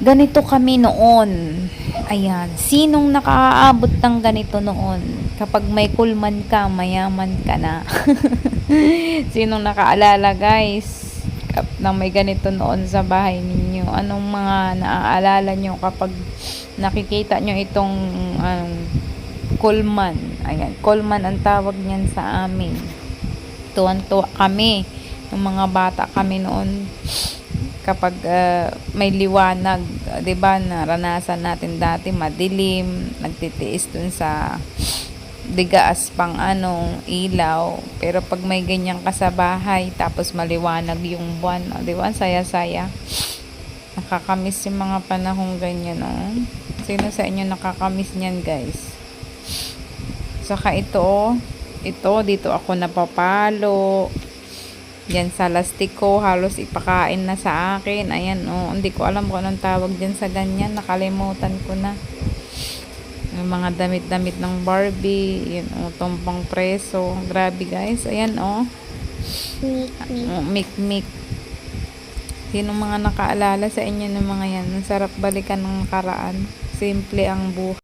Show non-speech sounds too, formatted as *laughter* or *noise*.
ganito kami noon. Ayan. Sinong nakaaabot ng ganito noon? Kapag may kulman ka, mayaman ka na. *laughs* Sinong nakaalala guys? Na may ganito noon sa bahay ninyo. Anong mga naaalala nyo kapag nakikita nyo itong um, kulman? Ayan. Kulman ang tawag niyan sa amin. Tuwan-tuwa kami. Ng mga bata kami noon kapag ah, may liwanag, 'di ba? Naranasan natin dati madilim, nagtitiis dun sa digaas pang anong ilaw. Pero pag may ganyan ka sa bahay, tapos maliwanag yung buwan, oh, 'di ba? Saya-saya. Nakakamiss yung mga panahong ganyan, oh. Sino sa inyo nakakamiss niyan, guys? Saka ito, oh. Ito, dito ako napapalo. Yan sa lastiko, halos ipakain na sa akin. Ayan, oh, hindi ko alam kung anong tawag dyan sa ganyan. Nakalimutan ko na. Yung mga damit-damit ng Barbie, yun, oh, tumpang preso. Grabe guys, ayan, oh. Meek. oh mik-mik. Sino mga nakaalala sa inyo ng mga yan? Ang sarap balikan ng nakaraan. Simple ang buhay.